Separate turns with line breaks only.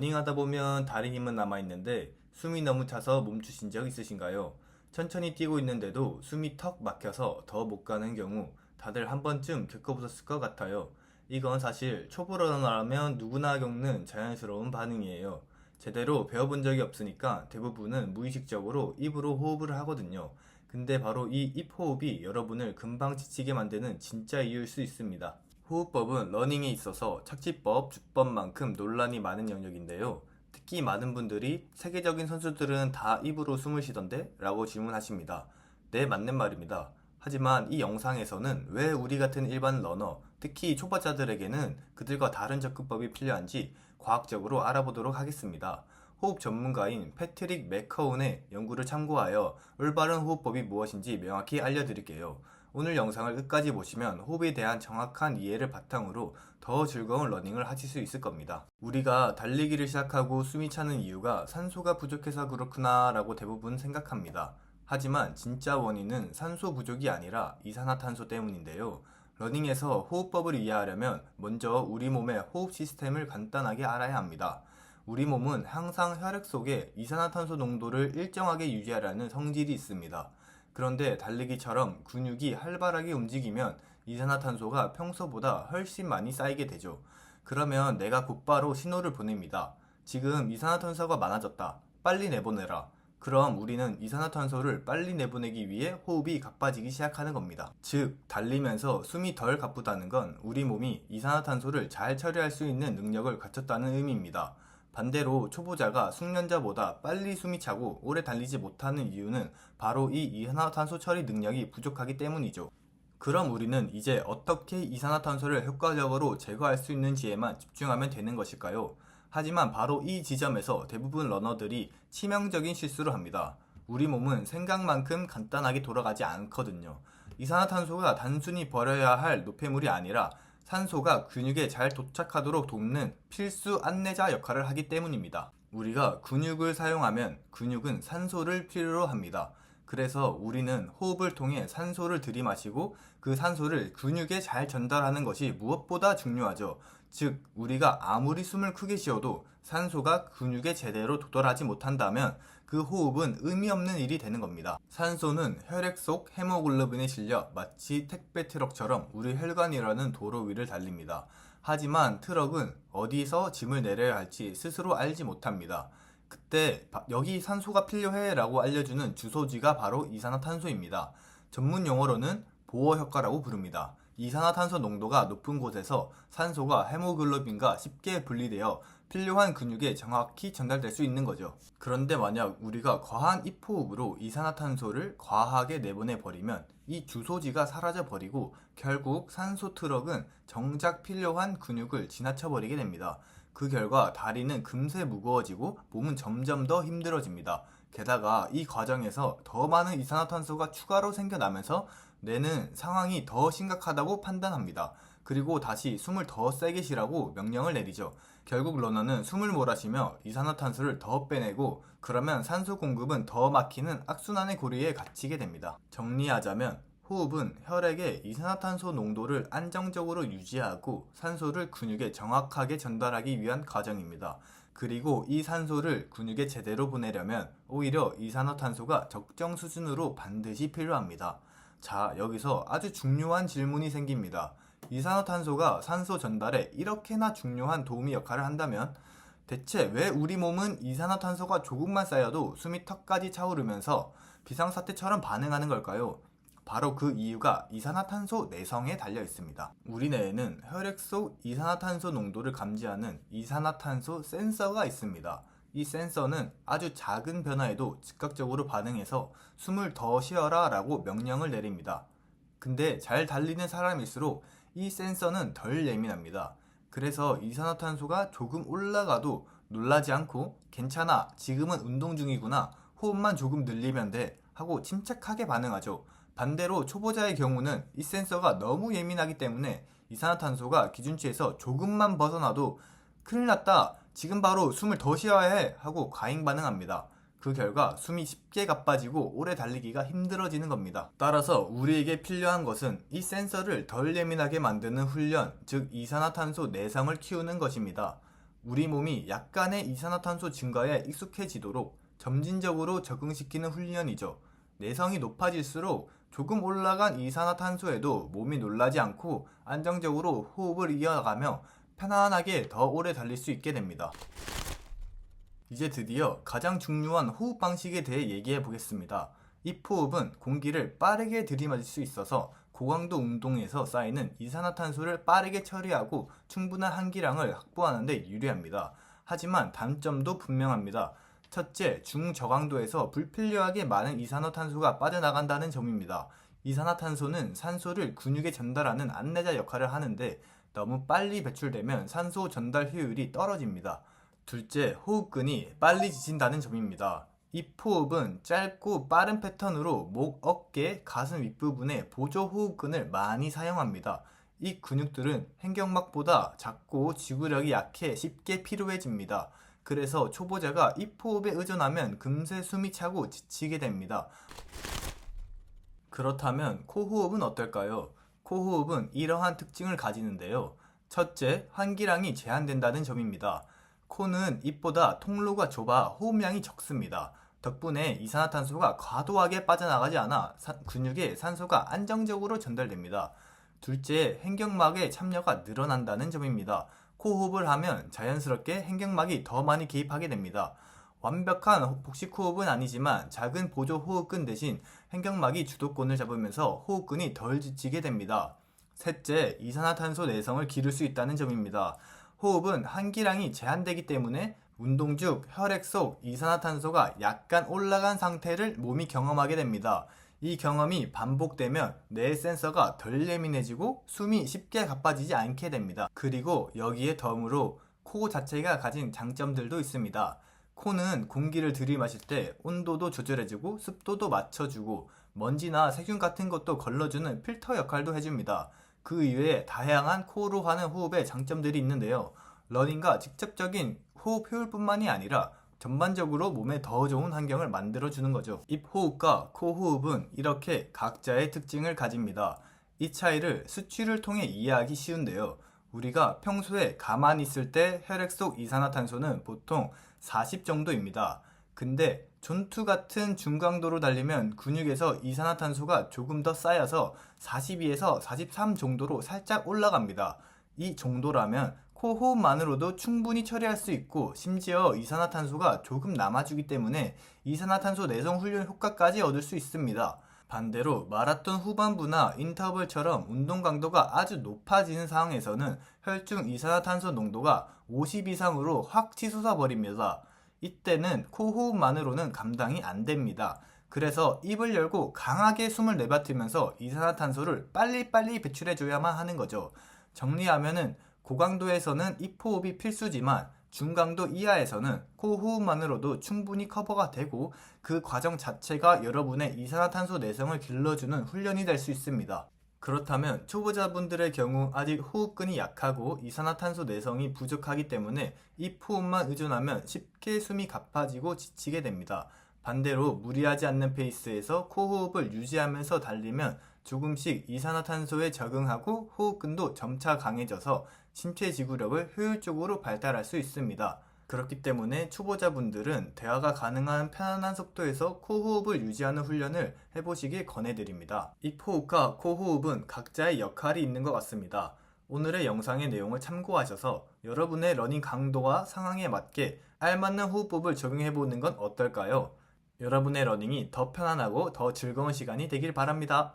러닝하다 보면 다리 힘은 남아있는데 숨이 너무 차서 멈추신 적 있으신가요? 천천히 뛰고 있는데도 숨이 턱 막혀서 더 못 가는 경우 다들 한 번쯤 겪어보셨을 것 같아요. 이건 사실 초보 러너라면 누구나 겪는 자연스러운 반응이에요. 제대로 배워본 적이 없으니까 대부분은 무의식적으로 입으로 호흡을 하거든요. 근데 바로 이 입호흡이 여러분을 금방 지치게 만드는 진짜 이유일 수 있습니다. 호흡법은 러닝에 있어서 착지법, 주법만큼 논란이 많은 영역인데요. 특히 많은 분들이 세계적인 선수들은 다 입으로 숨을 쉬던데? 라고 질문하십니다. 네, 맞는 말입니다. 하지만 이 영상에서는 왜 우리 같은 일반 러너, 특히 초보자들에게는 그들과 다른 접근법이 필요한지 과학적으로 알아보도록 하겠습니다. 호흡 전문가인 패트릭 맥커운의 연구를 참고하여 올바른 호흡법이 무엇인지 명확히 알려드릴게요. 오늘 영상을 끝까지 보시면 호흡에 대한 정확한 이해를 바탕으로 더 즐거운 러닝을 하실 수 있을 겁니다. 우리가 달리기를 시작하고 숨이 차는 이유가 산소가 부족해서 그렇구나 라고 대부분 생각합니다. 하지만 진짜 원인은 산소 부족이 아니라 이산화탄소 때문인데요. 러닝에서 호흡법을 이해하려면 먼저 우리 몸의 호흡 시스템을 간단하게 알아야 합니다. 우리 몸은 항상 혈액 속에 이산화탄소 농도를 일정하게 유지하려는 성질이 있습니다. 그런데 달리기처럼 근육이 활발하게 움직이면 이산화탄소가 평소보다 훨씬 많이 쌓이게 되죠. 그러면 내가 곧바로 신호를 보냅니다. 지금 이산화탄소가 많아졌다. 빨리 내보내라. 그럼 우리는 이산화탄소를 빨리 내보내기 위해 호흡이 가빠지기 시작하는 겁니다. 즉, 달리면서 숨이 덜 가쁘다는 건 우리 몸이 이산화탄소를 잘 처리할 수 있는 능력을 갖췄다는 의미입니다. 반대로 초보자가 숙련자보다 빨리 숨이 차고 오래 달리지 못하는 이유는 바로 이 이산화탄소 처리 능력이 부족하기 때문이죠. 그럼 우리는 이제 어떻게 이산화탄소를 효과적으로 제거할 수 있는지에만 집중하면 되는 것일까요? 하지만 바로 이 지점에서 대부분 러너들이 치명적인 실수를 합니다. 우리 몸은 생각만큼 간단하게 돌아가지 않거든요. 이산화탄소가 단순히 버려야 할 노폐물이 아니라 산소가 근육에 잘 도착하도록 돕는 필수 안내자 역할을 하기 때문입니다. 우리가 근육을 사용하면 근육은 산소를 필요로 합니다. 그래서 우리는 호흡을 통해 산소를 들이마시고 그 산소를 근육에 잘 전달하는 것이 무엇보다 중요하죠. 즉, 우리가 아무리 숨을 크게 쉬어도 산소가 근육에 제대로 도달하지 못한다면 그 호흡은 의미 없는 일이 되는 겁니다. 산소는 혈액 속 헤모글로빈에 실려 마치 택배 트럭처럼 우리 혈관이라는 도로 위를 달립니다. 하지만 트럭은 어디서 짐을 내려야 할지 스스로 알지 못합니다. 그때 바- 여기 산소가 필요해 라고 알려주는 주소지가 바로 이산화탄소입니다. 전문 용어로는 보호 효과라고 부릅니다. 이산화탄소 농도가 높은 곳에서 산소가 헤모글로빈과 쉽게 분리되어 필요한 근육에 정확히 전달될 수 있는 거죠. 그런데 만약 우리가 과한 입호흡으로 이산화탄소를 과하게 내보내 버리면 이 주소지가 사라져 버리고 결국 산소 트럭은 정작 필요한 근육을 지나쳐 버리게 됩니다. 그 결과 다리는 금세 무거워지고 몸은 점점 더 힘들어집니다. 게다가 이 과정에서 더 많은 이산화탄소가 추가로 생겨나면서 뇌는 상황이 더 심각하다고 판단합니다. 그리고 다시 숨을 더 세게 쉬라고 명령을 내리죠. 결국 러너는 숨을 몰아쉬며 이산화탄소를 더 빼내고 그러면 산소 공급은 더 막히는 악순환의 고리에 갇히게 됩니다. 정리하자면 호흡은 혈액의 이산화탄소 농도를 안정적으로 유지하고 산소를 근육에 정확하게 전달하기 위한 과정입니다. 그리고 이 산소를 근육에 제대로 보내려면 오히려 이산화탄소가 적정 수준으로 반드시 필요합니다. 자, 여기서 아주 중요한 질문이 생깁니다. 이산화탄소가 산소 전달에 이렇게나 중요한 도우미 역할을 한다면 대체 왜 우리 몸은 이산화탄소가 조금만 쌓여도 숨이 턱까지 차오르면서 비상사태처럼 반응하는 걸까요? 바로 그 이유가 이산화탄소 내성에 달려 있습니다. 우리 뇌에는 혈액 속 이산화탄소 농도를 감지하는 이산화탄소 센서가 있습니다. 이 센서는 아주 작은 변화에도 즉각적으로 반응해서 숨을 더 쉬어라 라고 명령을 내립니다. 근데 잘 달리는 사람일수록 이 센서는 덜 예민합니다. 그래서 이산화탄소가 조금 올라가도 놀라지 않고 괜찮아 지금은 운동 중이구나 호흡만 조금 늘리면 돼 하고 침착하게 반응하죠. 반대로 초보자의 경우는 이 센서가 너무 예민하기 때문에 이산화탄소가 기준치에서 조금만 벗어나도 큰일 났다 지금 바로 숨을 더 쉬어야 해 하고 과잉 반응합니다. 그 결과 숨이 쉽게 가빠지고 오래 달리기가 힘들어지는 겁니다. 따라서 우리에게 필요한 것은 이 센서를 덜 예민하게 만드는 훈련, 즉 이산화탄소 내성을 키우는 것입니다. 우리 몸이 약간의 이산화탄소 증가에 익숙해지도록 점진적으로 적응시키는 훈련이죠. 내성이 높아질수록 조금 올라간 이산화탄소에도 몸이 놀라지 않고 안정적으로 호흡을 이어가며 편안하게 더 오래 달릴 수 있게 됩니다. 이제 드디어 가장 중요한 호흡 방식에 대해 얘기해 보겠습니다. 입호흡은 공기를 빠르게 들이마실 수 있어서 고강도 운동에서 쌓이는 이산화탄소를 빠르게 처리하고 충분한 한기량을 확보하는 데 유리합니다. 하지만 단점도 분명합니다. 첫째, 중저강도에서 불필요하게 많은 이산화탄소가 빠져나간다는 점입니다. 이산화탄소는 산소를 근육에 전달하는 안내자 역할을 하는데 너무 빨리 배출되면 산소 전달 효율이 떨어집니다. 둘째, 호흡근이 빨리 지친다는 점입니다. 입호흡은 짧고 빠른 패턴으로 목, 어깨, 가슴 윗부분에 보조 호흡근을 많이 사용합니다. 이 근육들은 횡격막보다 작고 지구력이 약해 쉽게 피로해집니다. 그래서 초보자가 입호흡에 의존하면 금세 숨이 차고 지치게 됩니다. 그렇다면 코호흡은 어떨까요? 코호흡은 이러한 특징을 가지는데요. 첫째, 환기량이 제한된다는 점입니다. 코는 입보다 통로가 좁아 호흡량이 적습니다. 덕분에 이산화탄소가 과도하게 빠져나가지 않아 사- 근육에 산소가 안정적으로 전달됩니다. 둘째, 횡격막의 참여가 늘어난다는 점입니다. 코호흡을 하면 자연스럽게 횡격막이 더 많이 개입하게 됩니다. 완벽한 복식 호흡은 아니지만 작은 보조 호흡근 대신 횡격막이 주도권을 잡으면서 호흡근이 덜 지치게 됩니다. 셋째, 이산화탄소 내성을 기를 수 있다는 점입니다. 호흡은 한기량이 제한되기 때문에 운동 중 혈액 속 이산화탄소가 약간 올라간 상태를 몸이 경험하게 됩니다. 이 경험이 반복되면 뇌 센서가 덜 예민해지고 숨이 쉽게 가빠지지 않게 됩니다. 그리고 여기에 덤으로 코 자체가 가진 장점들도 있습니다. 코는 공기를 들이마실 때 온도도 조절해주고 습도도 맞춰주고 먼지나 세균 같은 것도 걸러주는 필터 역할도 해줍니다. 그 이외에 다양한 코로 하는 호흡의 장점들이 있는데요. 러닝과 직접적인 호흡 효율뿐만이 아니라 전반적으로 몸에 더 좋은 환경을 만들어주는 거죠. 입호흡과 코호흡은 이렇게 각자의 특징을 가집니다. 이 차이를 수치를 통해 이해하기 쉬운데요. 우리가 평소에 가만히 있을 때 혈액 속 이산화탄소는 보통 40 정도입니다. 근데 전투 같은 중강도로 달리면 근육에서 이산화탄소가 조금 더 쌓여서 42에서 43 정도로 살짝 올라갑니다. 이 정도라면 코 호흡만으로도 충분히 처리할 수 있고 심지어 이산화탄소가 조금 남아주기 때문에 이산화탄소 내성 훈련 효과까지 얻을 수 있습니다. 반대로 마라톤 후반부나 인터벌처럼 운동 강도가 아주 높아지는 상황에서는 혈중 이산화탄소 농도가 50 이상으로 확 치솟아 버립니다. 이때는 코 호흡만으로는 감당이 안 됩니다. 그래서 입을 열고 강하게 숨을 내뱉으면서 이산화탄소를 빨리빨리 배출해줘야만 하는 거죠. 정리하면은 고강도에서는 입호흡이 필수지만 중강도 이하에서는 코호흡만으로도 충분히 커버가 되고 그 과정 자체가 여러분의 이산화탄소 내성을 길러주는 훈련이 될 수 있습니다. 그렇다면 초보자분들의 경우 아직 호흡근이 약하고 이산화탄소 내성이 부족하기 때문에 입호흡만 의존하면 쉽게 숨이 가빠지고 지치게 됩니다. 반대로 무리하지 않는 페이스에서 코호흡을 유지하면서 달리면 조금씩 이산화탄소에 적응하고 호흡근도 점차 강해져서 신체 지구력을 효율적으로 발달할 수 있습니다. 그렇기 때문에 초보자분들은 대화가 가능한 편안한 속도에서 코호흡을 유지하는 훈련을 해보시길 권해드립니다. 입호흡과 코호흡은 각자의 역할이 있는 것 같습니다. 오늘의 영상의 내용을 참고하셔서 여러분의 러닝 강도와 상황에 맞게 알맞는 호흡법을 적용해보는 건 어떨까요? 여러분의 러닝이 더 편안하고 더 즐거운 시간이 되길 바랍니다.